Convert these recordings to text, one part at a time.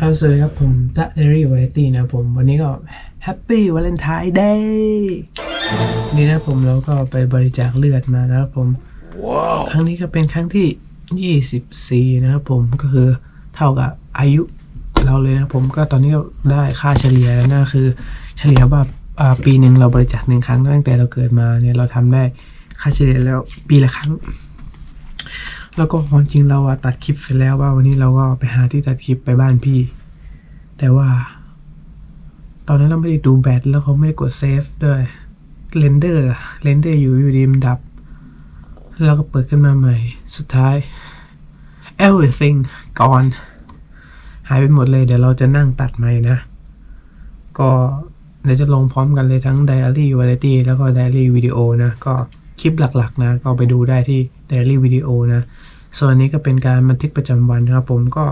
ครับสวัสดีครับผมตะเดรี่วาไรตี้นะครับผมวันนี้ก็แฮปปี้วาเลนไทน์เดย์นี่นะครับผมเราก็ไปบริจาคเลือดมานะครับผมครั้งนี้ก็เป็นครั้งที่ 24 นะครับผมก็คือเท่ากับอายุเราเลยนะครับผมก็ตอนนี้ก็ได้ค่าเฉลี่ยแล้วนะคือ เฉลี่ยว่าอ่าปีหนึ่งเราบริจาคหนึ่งครั้งตั้งแต่เราเกิดมาเนี่ยเราทำได้ค่าเฉลี่ยแล้วปีละครั้ง แล้วก็ความจริงเราอะตัดคลิปไปแล้วว่าวันนี้เราก็ไปหาที่ตัดคลิปไปบ้านพี่ แต่ว่า ตอนนั้นเราไม่ได้ดูแบตแล้วเขาไม่ได้กดเซฟด้วยเรนเดอร์เรนเดอร์อยู่อยู่ดีมันดับ แล้วก็เปิดขึ้นมาใหม่ สุดท้าย everything gone หายไปหมดเลยเดี๋ยวเราจะนั่งตัดใหม่นะ ก็เดี๋ยวจะลงพร้อมกันเลยทั้ง Diary Variety แล้วก็ Diary Video นะ ก็ คลิปหลักๆ นะก็ไปดูได้ที่ Diary Video นะ ส่วนนี้ก็เป็นการบันทึกประจำวันนะครับผมก็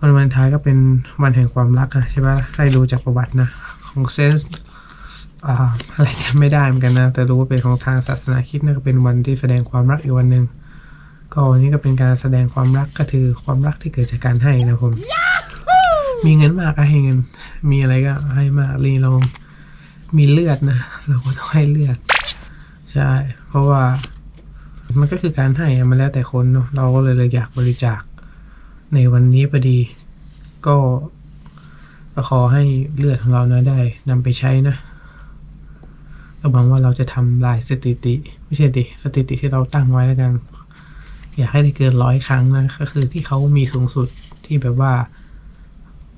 วันวันท้ายก็เป็นวันแห่งความรักนะใช่ปะได้ดูจากประวัตินะ ของเซนส์อะไรจำไม่ได้เหมือนกันนะ แต่รู้ว่าเป็นของทางศาสนาคิดนะก็เป็นวันที่แสดงความรักอีกวันหนึ่งก็วันนี้ก็เป็นการแสดงความรักก็คือความรักที่เกิดจากการให้นะผม มีเงินมากก็ให้เงิน มีอะไรก็ให้มากรีเรามีเลือดนะ เราก็ต้องให้เลือด ใช่ เพราะว่า มันก็คือการให้มันแล้วแต่คนเนาะเราก็เลยเลยอยากบริจาค ในวันนี้พอดี ก็ก็ขอให้เลือดของเรานะได้นำไปใช้นะก็หวังว่าเราจะทำลายสถิติ ไม่ใช่ดิสถิติที่เราตั้งไว้แล้วกัน อยากให้ได้เกินร้อยครั้งนะ ก็คือที่เขามีสูงสุดที่แบบว่า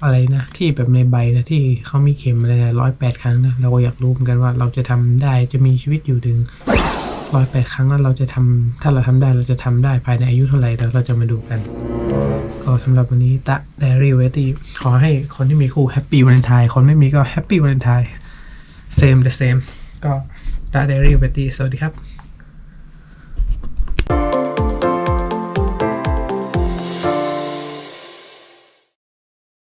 อะไรนะ ที่แบบในใบนะที่เขามีเข็มอะไรนะร้อยแปดครั้งนะเราก็อยากรู้เหมือนกันว่าเราจะทำได้จะมีชีวิตอยู่ถึง ร้อยแปดครั้งแล้วเราจะทำถ้าเราทำได้เราจะทำได้ภายในอายุเท่าไหร่เราเราจะมาดูกัน ก็สำหรับวันนี้ตะเดรี่เวตี้ขอให้คนที่มีคู่แฮปปี้วันไทน์คนไม่มีก็แฮปปี้วันไทน์ same the same ก็ตะเดรี่เวตี้สวัสดีครับ